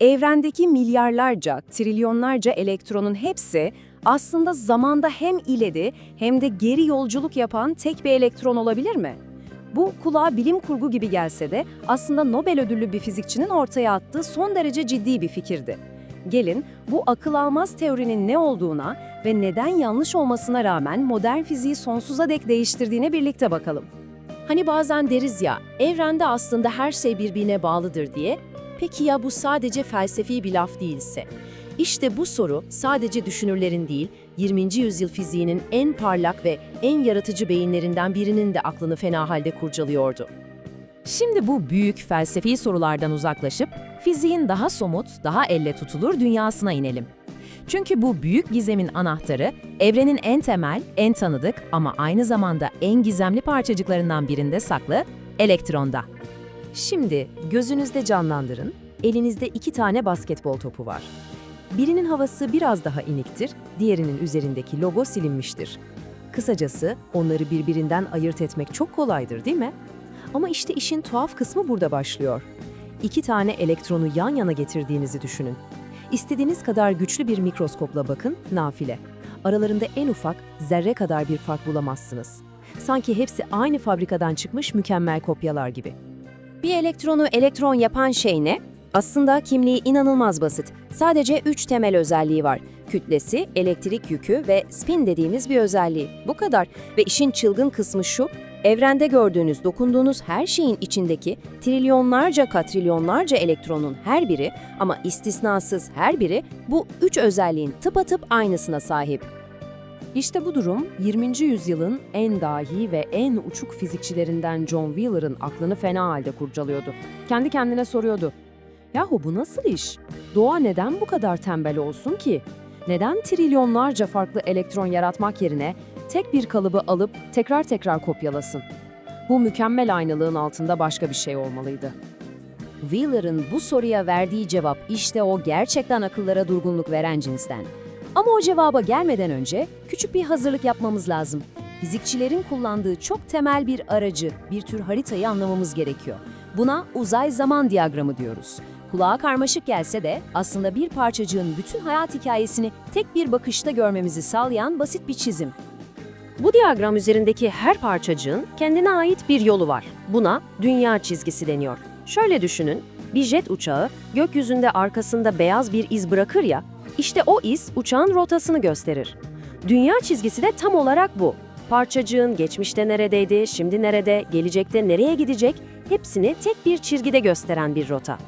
Evrendeki milyarlarca, trilyonlarca elektronun hepsi aslında zamanda hem ileri hem de geri yolculuk yapan tek bir elektron olabilir mi? Bu kulağa bilim kurgu gibi gelse de aslında Nobel ödüllü bir fizikçinin ortaya attığı son derece ciddi bir fikirdi. Gelin bu akıl almaz teorinin ne olduğuna ve neden yanlış olmasına rağmen modern fiziği sonsuza dek değiştirdiğine birlikte bakalım. Hani bazen deriz ya, evrende aslında her şey birbirine bağlıdır diye. Peki ya bu sadece felsefi bir laf değilse? İşte bu soru sadece düşünürlerin değil, 20. yüzyıl fiziğinin en parlak ve en yaratıcı beyinlerinden birinin de aklını fena halde kurcalıyordu. Şimdi bu büyük felsefi sorulardan uzaklaşıp fiziğin daha somut, daha elle tutulur dünyasına inelim. Çünkü bu büyük gizemin anahtarı evrenin en temel, en tanıdık ama aynı zamanda en gizemli parçacıklarından birinde saklı, elektronda. Şimdi gözünüzde canlandırın, elinizde iki tane basketbol topu var. Birinin havası biraz daha iniktir, diğerinin üzerindeki logo silinmiştir. Kısacası onları birbirinden ayırt etmek çok kolaydır değil mi? Ama işte işin tuhaf kısmı burada başlıyor. İki tane elektronu yan yana getirdiğinizi düşünün. İstediğiniz kadar güçlü bir mikroskopla bakın, nafile. Aralarında en ufak, zerre kadar bir fark bulamazsınız. Sanki hepsi aynı fabrikadan çıkmış mükemmel kopyalar gibi. Bir elektronu elektron yapan şey ne? Aslında kimliği inanılmaz basit. Sadece üç temel özelliği var. Kütlesi, elektrik yükü ve spin dediğimiz bir özelliği. Bu kadar. Ve işin çılgın kısmı şu, evrende gördüğünüz, dokunduğunuz her şeyin içindeki trilyonlarca katrilyonlarca elektronun her biri ama istisnasız her biri bu üç özelliğin tıpatıp aynısına sahip. İşte bu durum 20. yüzyılın en dahi ve en uçuk fizikçilerinden John Wheeler'ın aklını fena halde kurcalıyordu. Kendi kendine soruyordu. Yahu bu nasıl iş? Doğa neden bu kadar tembel olsun ki? Neden trilyonlarca farklı elektron yaratmak yerine tek bir kalıbı alıp tekrar tekrar kopyalasın? Bu mükemmel aynalığın altında başka bir şey olmalıydı. Wheeler'ın bu soruya verdiği cevap işte o gerçekten akıllara durgunluk veren cinsten. Ama o cevaba gelmeden önce küçük bir hazırlık yapmamız lazım. Fizikçilerin kullandığı çok temel bir aracı, bir tür haritayı anlamamız gerekiyor. Buna uzay zaman diyagramı diyoruz. Kulağa karmaşık gelse de aslında bir parçacığın bütün hayat hikayesini tek bir bakışta görmemizi sağlayan basit bir çizim. Bu diyagram üzerindeki her parçacığın kendine ait bir yolu var. Buna dünya çizgisi deniyor. Şöyle düşünün, bir jet uçağı gökyüzünde arkasında beyaz bir iz bırakır ya, işte o iz uçağın rotasını gösterir. Dünya çizgisi de tam olarak bu. Parçacığın geçmişte neredeydi, şimdi nerede, gelecekte nereye gidecek hepsini tek bir çizgide gösteren bir rota.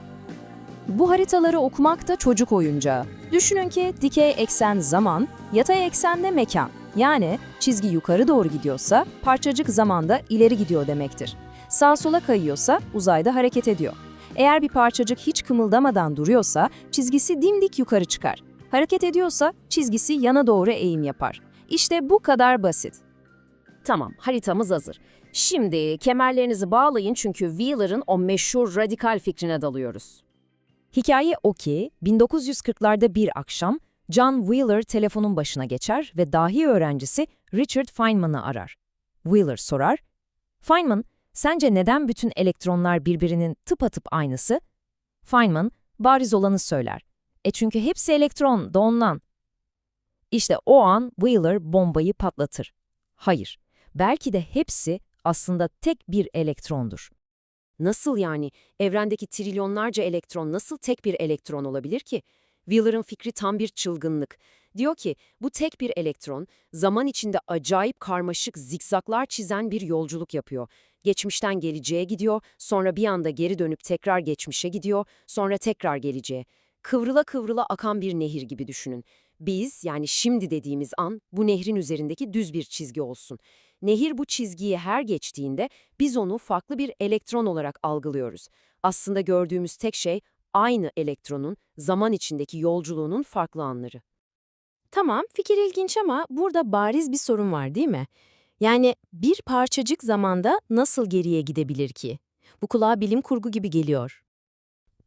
Bu haritaları okumak da çocuk oyuncağı. Düşünün ki dikey eksen zaman, yatay eksen de mekan. Yani çizgi yukarı doğru gidiyorsa parçacık zamanda ileri gidiyor demektir. Sağ sola kayıyorsa uzayda hareket ediyor. Eğer bir parçacık hiç kımıldamadan duruyorsa çizgisi dimdik yukarı çıkar. Hareket ediyorsa çizgisi yana doğru eğim yapar. İşte bu kadar basit. Tamam, haritamız hazır. Şimdi kemerlerinizi bağlayın çünkü Wheeler'ın o meşhur radikal fikrine dalıyoruz. Hikaye o ki 1940'larda bir akşam John Wheeler telefonun başına geçer ve dahi öğrencisi Richard Feynman'ı arar. Wheeler sorar, Feynman, sence neden bütün elektronlar birbirinin tıpatıp aynısı? Feynman, bariz olanı söyler. E çünkü hepsi elektron, da ondan. İşte o an Wheeler bombayı patlatır. Hayır, belki de hepsi aslında tek bir elektrondur. Nasıl yani? Evrendeki trilyonlarca elektron nasıl tek bir elektron olabilir ki? Wheeler'ın fikri tam bir çılgınlık. Diyor ki bu tek bir elektron zaman içinde acayip karmaşık zikzaklar çizen bir yolculuk yapıyor. Geçmişten geleceğe gidiyor, sonra bir anda geri dönüp tekrar geçmişe gidiyor, sonra tekrar geleceğe. Kıvrıla kıvrıla akan bir nehir gibi düşünün. Biz yani şimdi dediğimiz an bu nehrin üzerindeki düz bir çizgi olsun. Nehir bu çizgiyi her geçtiğinde biz onu farklı bir elektron olarak algılıyoruz. Aslında gördüğümüz tek şey aynı elektronun zaman içindeki yolculuğunun farklı anları. Tamam, fikir ilginç ama burada bariz bir sorun var değil mi? Yani bir parçacık zamanda nasıl geriye gidebilir ki? Bu kulağa bilim kurgu gibi geliyor.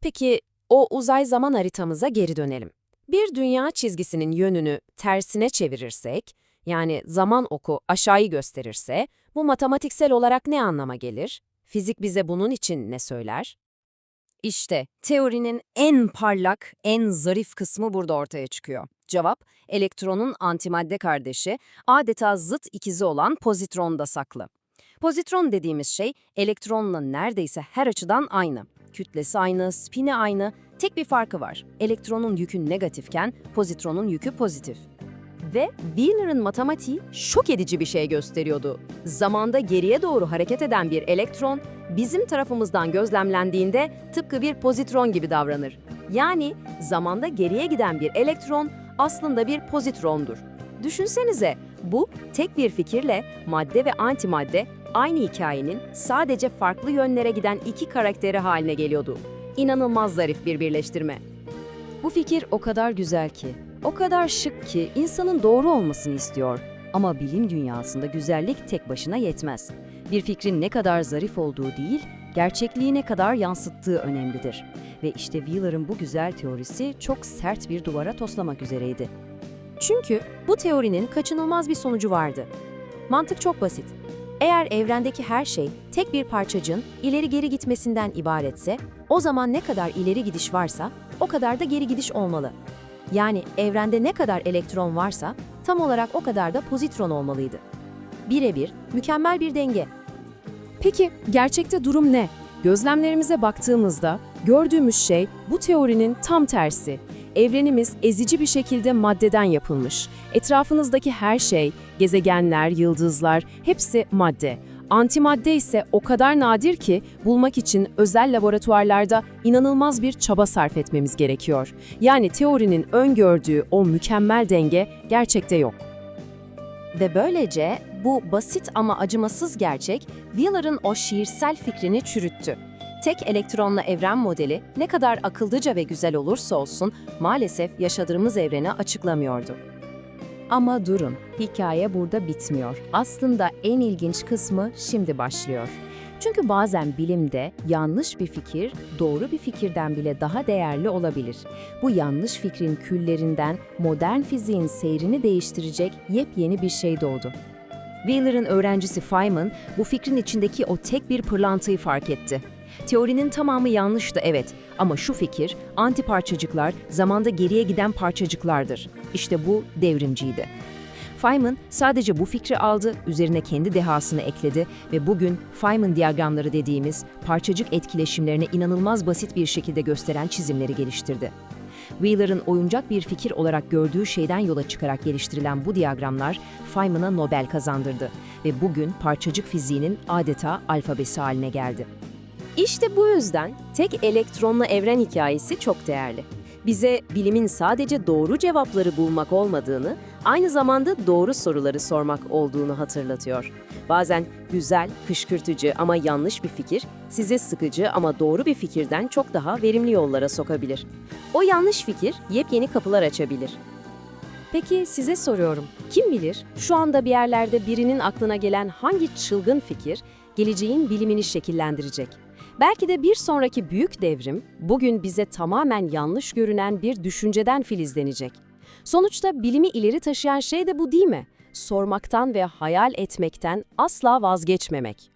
Peki o uzay zaman haritamıza geri dönelim. Bir dünya çizgisinin yönünü tersine çevirirsek, yani zaman oku aşağıyı gösterirse, bu matematiksel olarak ne anlama gelir? Fizik bize bunun için ne söyler? İşte teorinin en parlak, en zarif kısmı burada ortaya çıkıyor. Cevap, elektronun antimadde kardeşi, adeta zıt ikizi olan pozitronda saklı. Pozitron dediğimiz şey elektronla neredeyse her açıdan aynı. Kütlesi aynı, spini aynı, tek bir farkı var. Elektronun yükü negatifken pozitronun yükü pozitif. Ve Wheeler'ın matematiği şok edici bir şey gösteriyordu. Zamanda geriye doğru hareket eden bir elektron bizim tarafımızdan gözlemlendiğinde tıpkı bir pozitron gibi davranır. Yani zamanda geriye giden bir elektron aslında bir pozitrondur. Düşünsenize bu tek bir fikirle madde ve antimadde aynı hikayenin sadece farklı yönlere giden iki karakteri haline geliyordu. İnanılmaz zarif bir birleştirme. Bu fikir o kadar güzel ki, o kadar şık ki insanın doğru olmasını istiyor. Ama bilim dünyasında güzellik tek başına yetmez. Bir fikrin ne kadar zarif olduğu değil, gerçekliği ne kadar yansıttığı önemlidir. Ve işte Wheeler'ın bu güzel teorisi çok sert bir duvara toslamak üzereydi. Çünkü bu teorinin kaçınılmaz bir sonucu vardı. Mantık çok basit. Eğer evrendeki her şey tek bir parçacığın ileri geri gitmesinden ibaretse, o zaman ne kadar ileri gidiş varsa o kadar da geri gidiş olmalı. Yani evrende ne kadar elektron varsa tam olarak o kadar da pozitron olmalıydı. Birebir, mükemmel bir denge. Peki gerçekte durum ne? Gözlemlerimize baktığımızda gördüğümüz şey bu teorinin tam tersi. Evrenimiz ezici bir şekilde maddeden yapılmış. Etrafınızdaki her şey, gezegenler, yıldızlar hepsi madde. Antimadde ise o kadar nadir ki bulmak için özel laboratuvarlarda inanılmaz bir çaba sarf etmemiz gerekiyor. Yani teorinin öngördüğü o mükemmel denge gerçekte yok. Ve böylece bu basit ama acımasız gerçek Wheeler'ın o şiirsel fikrini çürüttü. Tek elektronla evren modeli ne kadar akıllıca ve güzel olursa olsun maalesef yaşadığımız evreni açıklamıyordu. Ama durun, hikaye burada bitmiyor. Aslında en ilginç kısmı şimdi başlıyor. Çünkü bazen bilimde yanlış bir fikir doğru bir fikirden bile daha değerli olabilir. Bu yanlış fikrin küllerinden modern fiziğin seyrini değiştirecek yepyeni bir şey doğdu. Wheeler'ın öğrencisi Feynman bu fikrin içindeki o tek bir pırlantıyı fark etti. Teorinin tamamı yanlıştı evet ama şu fikir antiparçacıklar zamanda geriye giden parçacıklardır. İşte bu devrimciydi. Feynman sadece bu fikri aldı, üzerine kendi dehasını ekledi ve bugün Feynman diyagramları dediğimiz parçacık etkileşimlerini inanılmaz basit bir şekilde gösteren çizimleri geliştirdi. Wheeler'ın oyuncak bir fikir olarak gördüğü şeyden yola çıkarak geliştirilen bu diyagramlar Feynman'a Nobel kazandırdı ve bugün parçacık fiziğinin adeta alfabesi haline geldi. İşte bu yüzden tek elektronlu evren hikayesi çok değerli. Bize bilimin sadece doğru cevapları bulmak olmadığını, aynı zamanda doğru soruları sormak olduğunu hatırlatıyor. Bazen güzel, kışkırtıcı ama yanlış bir fikir, size sıkıcı ama doğru bir fikirden çok daha verimli yollara sokabilir. O yanlış fikir yepyeni kapılar açabilir. Peki size soruyorum, kim bilir şu anda bir yerlerde birinin aklına gelen hangi çılgın fikir geleceğin bilimini şekillendirecek? Belki de bir sonraki büyük devrim bugün bize tamamen yanlış görünen bir düşünceden filizlenecek. Sonuçta bilimi ileri taşıyan şey de bu değil mi? Sormaktan ve hayal etmekten asla vazgeçmemek.